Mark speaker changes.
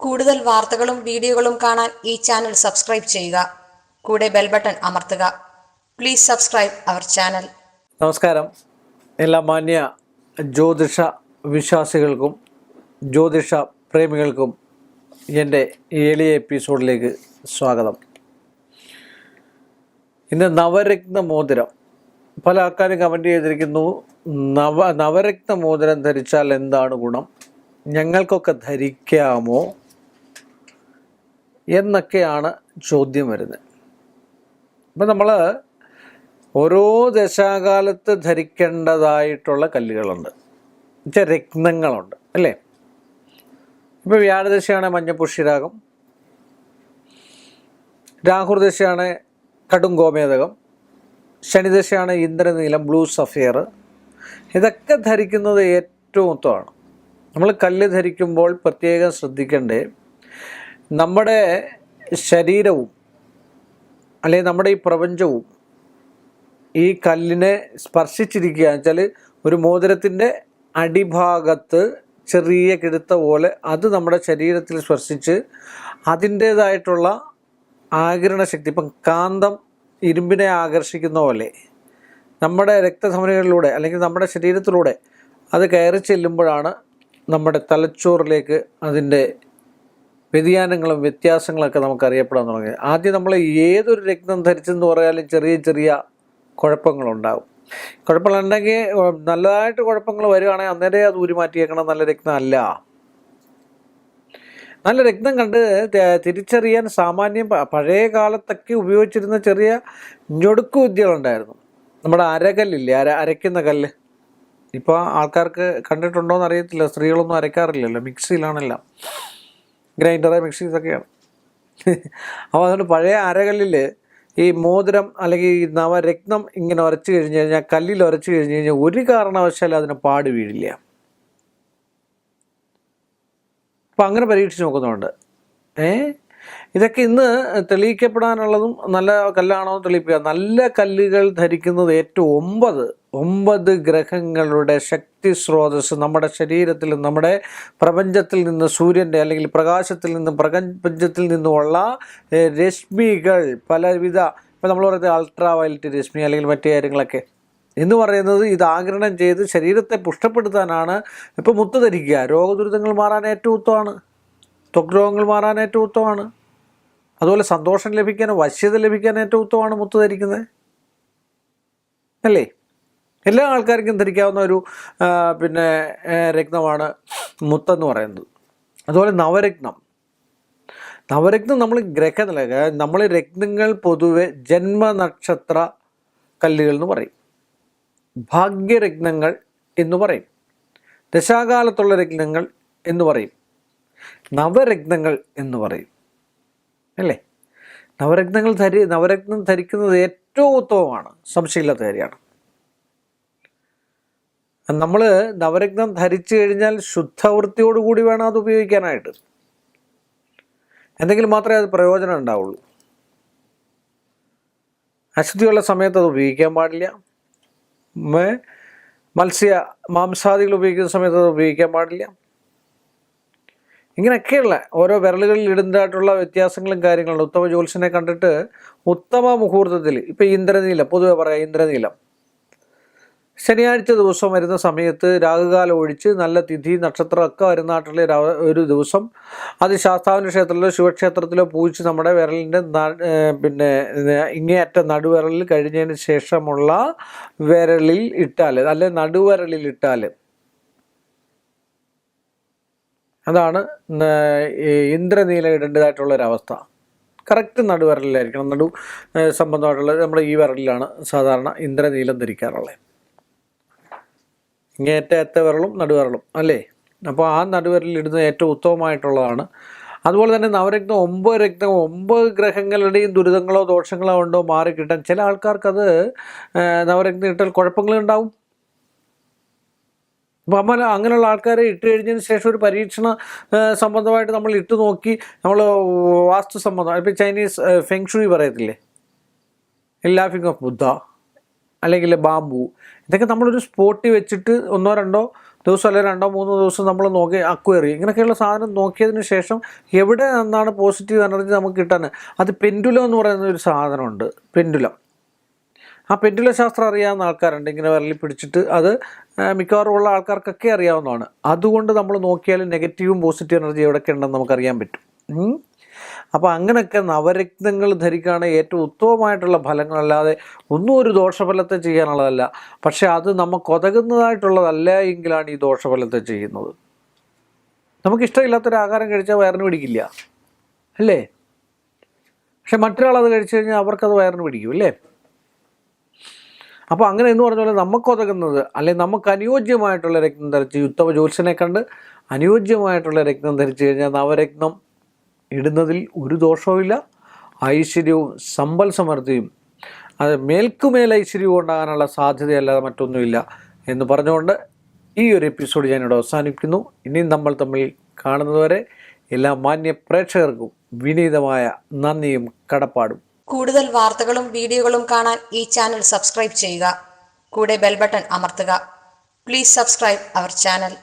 Speaker 1: കൂടുതൽ വാർത്തകളും വീഡിയോകളും കാണാൻ ഈ ചാനൽ സബ്സ്ക്രൈബ് ചെയ്യുക. കൂടെ ബെൽ ബട്ടൺ അമർത്തുക. Please subscribe our channel.
Speaker 2: നമസ്കാരം. എല്ലാ മാന്യ ജ്യോതിഷ വിശ്വാസികൾക്കും ജ്യോതിഷ പ്രേമികൾക്കും എന്റെ ഈ എളിയ എപ്പിസോഡിലേക്ക് സ്വാഗതം. ഇന്ന് നവരത്ന മോതിരം. പല ആൾക്കാരും കമന്റ് ചെയ്തിരിക്കുന്നു നവ നവരത്ന മോതിരം ധരിച്ചാൽ എന്താണ് ഗുണം? ഞങ്ങൾക്കൊക്കെ ധരിക്കാമോ? എന്നൊക്കെയാണ് ചോദ്യം വരുന്നത്. അപ്പം നമ്മൾ ഓരോ ദശാകാലത്ത് ധരിക്കേണ്ടതായിട്ടുള്ള കല്ലുകളുണ്ട്. എന്നുവെച്ചാൽ രത്നങ്ങളുണ്ട് അല്ലേ? ഇപ്പോൾ വ്യാഴദശയാണ് മഞ്ഞപ്പുഷ്യരാഗം രാഹുർദശയാണ് കടും ഗോമേതകം. ശനിദശയാണ് ഇന്ദ്രനീലം ബ്ലൂ സഫിയർ. ഇതൊക്കെ ധരിക്കുന്നത് ഏറ്റവും ഉത്തമമാണ്. നമ്മൾ കല്ല് ധരിക്കുമ്പോൾ പ്രത്യേകം ശ്രദ്ധിക്കേണ്ടേ നമ്മുടെ ശരീരവും അല്ലെങ്കിൽ നമ്മുടെ ഈ പ്രപഞ്ചവും ഈ കല്ലിനെ സ്പർശിച്ചിരിക്കുക വെച്ചാൽ ഒരു മോതിരത്തിന്റെ അടിഭാഗത്ത് ചെറിയ കിടുത്ത പോലെ അത് നമ്മുടെ ശരീരത്തിൽ സ്പർശിച്ച് അതിന്റേതായിട്ടുള്ള ആകിരണ ശക്തി ഇപ്പം കാന്തം ഇരുമ്പിനെ ആകർഷിക്കുന്ന പോലെ നമ്മുടെ രക്തധമനികളിലൂടെ അല്ലെങ്കിൽ നമ്മുടെ ശരീരത്തിലൂടെ അത് കയറി ചെല്ലുമ്പോഴാണ് നമ്മുടെ തലച്ചോറിലേക്ക് അതിന്റെ വ്യതിയാനങ്ങളും വ്യത്യാസങ്ങളൊക്കെ നമുക്ക് അറിയപ്പെടാൻ തുടങ്ങി. ആദ്യം നമ്മൾ ഏതൊരു രക്തം ധരിച്ചെന്ന് പറയാലും ചെറിയ ചെറിയ കുഴപ്പങ്ങളുണ്ടാകും കുഴപ്പങ്ങളുണ്ടെങ്കിൽ നല്ലതായിട്ട് കുഴപ്പങ്ങൾ വരികയാണെങ്കിൽ അന്നേരം അത് ഊരി മാറ്റിയേക്കണം നല്ല രക്തം അല്ല നല്ല രക്തം കണ്ട് തിരിച്ചറിയാൻ സാമാന്യം പഴയ കാലത്തൊക്കെ ഉപയോഗിച്ചിരുന്ന ചെറിയ ഞൊടുക്കു വിദ്യകളുണ്ടായിരുന്നു. നമ്മുടെ അരകല്ലില്ലേ അര അരയ്ക്കുന്ന കല്ല്. ഇപ്പോൾ ആൾക്കാർക്ക് കണ്ടിട്ടുണ്ടോയെന്ന് അറിയത്തില്ല സ്ത്രീകളൊന്നും അരയ്ക്കാറില്ലല്ലോ മിക്സിയിലാണെല്ലാം. ഗ്രൈൻഡർ മിക്സീസൊക്കെയാണ് അപ്പോൾ അതുകൊണ്ട് പഴയ അരകല്ലിൽ ഈ മോതിരം അല്ലെങ്കിൽ ഈ നവരത്നം ഇങ്ങനെ ഉരച്ചു കഴിഞ്ഞ് കഴിഞ്ഞാൽ കല്ലിൽ ഉരച്ചു കഴിഞ്ഞ് കഴിഞ്ഞാൽ ഒരു കാരണവശാലും അതിന് പാട് വീഴില്ല. അപ്പം അങ്ങനെ പരീക്ഷിച്ച് നോക്കുന്നുണ്ട്. ഏ? ഇതൊക്കെ ഇന്ന് തെളിയിക്കപ്പെടാനുള്ളതും നല്ല കല്ലാണോ തെളിയിക്കുക നല്ല കല്ലുകൾ ധരിക്കുന്നത് ഏറ്റവും ഒമ്പത് ഒമ്പത് ഗ്രഹങ്ങളുടെ ശക്തി സ്രോതസ് നമ്മുടെ ശരീരത്തിൽ നമ്മുടെ പ്രപഞ്ചത്തിൽ നിന്ന് സൂര്യന്റെ അല്ലെങ്കിൽ പ്രകാശത്തിൽ നിന്നും പ്രപഞ്ചത്തിൽ നിന്നുമുള്ള രശ്മികൾ പലവിധ ഇപ്പം നമ്മൾ പറയുന്നത് അൾട്രാ വയലറ്റ് രശ്മി അല്ലെങ്കിൽ മറ്റു കാര്യങ്ങളൊക്കെ. എന്ന് പറയുന്നത് ഇത് ആഗിരണം ചെയ്ത് ശരീരത്തെ പുഷ്ടപ്പെടുത്താനാണ് ഇപ്പോൾ മുത്ത് ധരിക്കുക. രോഗദുരിതങ്ങൾ മാറാൻ ഏറ്റവും ഉത്തമമാണ്. ത്വക് രോഗങ്ങൾ മാറാൻ ഏറ്റവും ഉത്തമമാണ്. അതുപോലെ സന്തോഷം ലഭിക്കാൻ വശ്യത ലഭിക്കാൻ ഏറ്റവും ഉത്തമമാണ് മുത്ത് ധരിക്കുന്നത്. അല്ലേ? എല്ലാ ആൾക്കാർക്കും ധരിക്കാവുന്ന ഒരു പിന്നെ രക്തമാണ് മുത്തെന്ന് പറയുന്നത്. അതുപോലെ നവരത്നം. നവരത്നം നമ്മൾ ഗ്രഹനില നമ്മൾ രത്നങ്ങൾ പൊതുവെ ജന്മനക്ഷത്ര കല്ലുകൾ എന്ന് പറയും. ഭാഗ്യരത്നങ്ങൾ എന്ന് പറയും. ദശാകാലത്തുള്ള രത്നങ്ങൾ എന്ന് പറയും. നവരത്നങ്ങൾ എന്ന് പറയും. അല്ലേ? നവരത്നങ്ങൾ ധരി നവരത്നം ധരിക്കുന്നത് ഏറ്റവും ഉത്തമമാണ്. സംശയമില്ലാത്ത കാര്യമാണ്. നമ്മൾ നവരത്നം ധരിച്ചു കഴിഞ്ഞാൽ ശുദ്ധവൃത്തിയോടുകൂടി വേണം അത് ഉപയോഗിക്കാനായിട്ട്. എന്തെങ്കിലും മാത്രമേ അത് പ്രയോജനം ഉണ്ടാവുള്ളൂ. അശുദ്ധിയുള്ള സമയത്ത് അത് ഉപയോഗിക്കാൻ പാടില്ല. മത്സ്യ മാംസാദികൾ ഉപയോഗിക്കുന്ന സമയത്ത് അത് ഉപയോഗിക്കാൻ പാടില്ല. ഇങ്ങനെയൊക്കെയുള്ള ഓരോ വിരലുകളിൽ ഇടുന്നതായിട്ടുള്ള വ്യത്യാസങ്ങളും കാര്യങ്ങളും ഉത്തമ ജ്യോത്സ്യനെ കണ്ടിട്ട് ഉത്തമ മുഹൂർത്തത്തിൽ ഇപ്പം ഇന്ദ്രനീലം പൊതുവെ പറയാം ഇന്ദ്രനീലം. ശനിയാഴ്ച ദിവസം വരുന്ന സമയത്ത് രാഹുകാലം ഒഴിച്ച് നല്ല തിഥി നക്ഷത്രമൊക്കെ വരുന്ന നാട്ടിലെ ഒരു ദിവസം. അത് ശാസ്താവിന്റെ ക്ഷേത്രത്തിലോ ശിവക്ഷേത്രത്തിലോ പൂജിച്ച് നമ്മുടെ വിരലിന്റെ പിന്നെ ഇങ്ങേയറ്റ നടുവിരലിൽ കഴിഞ്ഞതിന് ശേഷമുള്ള വിരലിൽ ഇട്ടാൽ അല്ലെ നടുവിരലിൽ ഇട്ടാൽ അതാണ് ഇന്ദ്രനീലം ഇടേണ്ടതായിട്ടുള്ള ഒരവസ്ഥ കറക്റ്റ് നടുവിരലിലായിരിക്കണം. നടു സംബന്ധമായിട്ടുള്ള നമ്മുടെ ഈ വിരലിലാണ് സാധാരണ ഇന്ദ്രനീലം ധരിക്കാറുള്ളത്. ഇങ്ങേറ്റ വിരലും നടുവിരലും അല്ലേ? അപ്പോൾ ആ നടുവിരലിൽ ഇടുന്നത് ഏറ്റവും ഉത്തമമായിട്ടുള്ളതാണ്. അതുപോലെ തന്നെ നവരക്തം ഒമ്പത് രക്തം ഒമ്പത് ഗ്രഹങ്ങളുടെയും ദുരിതങ്ങളോ ദോഷങ്ങളോ ഉണ്ടോ മാറി കിട്ടാൻ ചില ആൾക്കാർക്ക് അത് നവരത്നം ഇട്ടാൽ കുഴപ്പങ്ങളുണ്ടാവും. അപ്പം അമ്മ അങ്ങനെയുള്ള ആൾക്കാരെ ഇട്ട് കഴിഞ്ഞതിന് ശേഷം ഒരു പരീക്ഷണ സംബന്ധമായിട്ട് നമ്മൾ ഇട്ട് നോക്കി നമ്മൾ വാസ്തു സംബന്ധം ഇപ്പം ചൈനീസ് ഫെങ്ഷുയി പറയത്തില്ലേ? Laughing of Buddha. അല്ലെങ്കിൽ ബാമ്പു ഇതൊക്കെ നമ്മളൊരു സ്പോട്ടിൽ വെച്ചിട്ട് ഒന്നോ രണ്ടോ ദിവസം അല്ലെങ്കിൽ രണ്ടോ മൂന്നോ ദിവസം നമ്മൾ നോക്കി അക്വയറി ഇങ്ങനെയൊക്കെയുള്ള സാധനം നോക്കിയതിന് ശേഷം എവിടെ നിന്നാണ് പോസിറ്റീവ് എനർജി നമുക്ക് കിട്ടാൻ അത് പെൻഡുലം എന്ന് പറയുന്ന ഒരു സാധനമുണ്ട്. പെൻഡുലം ആ പെൻഡുല ശാസ്ത്രം അറിയാവുന്ന ആൾക്കാരുണ്ട്. ഇങ്ങനെ വിരലി പിടിച്ചിട്ട് അത് മിക്കവാറും ഉള്ള ആൾക്കാർക്കൊക്കെ അറിയാവുന്നതാണ്. അതുകൊണ്ട് നമ്മൾ നോക്കിയാൽ നെഗറ്റീവും പോസിറ്റീവ് എനർജി എവിടെയൊക്കെ ഉണ്ടെന്ന് നമുക്കറിയാൻ പറ്റും. അപ്പോൾ അങ്ങനെയൊക്കെ നവരത്നങ്ങൾ ധരിക്കുകയാണ് ഏറ്റവും ഉത്തമമായിട്ടുള്ള ഫലങ്ങളല്ലാതെ ഒന്നും ഒരു ദോഷഫലത്തെ ചെയ്യാനുള്ളതല്ല. പക്ഷേ അത് നമുക്ക് ഉതകുന്നതായിട്ടുള്ളതല്ല എങ്കിലാണ് ഈ ദോഷഫലത്തെ ചെയ്യുന്നത്. നമുക്കിഷ്ടമില്ലാത്തൊരു ആഹാരം കഴിച്ചാൽ വയറിന് പിടിക്കില്ല. അല്ലേ? പക്ഷെ മറ്റൊരാൾ അത് കഴിച്ചു കഴിഞ്ഞാൽ അവർക്കത് വയറിന് പിടിക്കും അല്ലേ? അപ്പോൾ അങ്ങനെ എന്ന് പറഞ്ഞ പോലെ നമുക്ക് ഉതകുന്നത് അല്ലെങ്കിൽ നമുക്ക് അനുയോജ്യമായിട്ടുള്ള രക്തം ധരിച്ച് ഉത്തമ ജ്യോത്സനെ കണ്ട് അനുയോജ്യമായിട്ടുള്ള രക്തം ധരിച്ചു കഴിഞ്ഞാൽ നവരത്നം ഇടുന്നതിൽ ഒരു ദോഷവുമില്ല. ഐശ്വര്യവും സമ്പൽ സമൃദ്ധിയും. അത് മേൽക്കുമേൽ ഐശ്വര്യവും ഉണ്ടാകാനുള്ള സാധ്യതയല്ലാതെ മറ്റൊന്നുമില്ല എന്ന് പറഞ്ഞുകൊണ്ട് ഈ ഒരു എപ്പിസോഡ് ഞാനിവിടെ അവസാനിപ്പിക്കുന്നു. ഇനിയും നമ്മൾ തമ്മിൽ കാണുന്നതുവരെ എല്ലാ മാന്യ പ്രേക്ഷകർക്കും വിനീതമായ നന്ദിയും കടപ്പാടും.
Speaker 1: കൂടുതൽ വാർത്തകളും വീഡിയോകളും കാണാൻ ഈ ചാനൽ സബ്സ്ക്രൈബ് ചെയ്യുക. കൂടെ ബെൽബട്ടൺ അമർത്തുക. Please subscribe our channel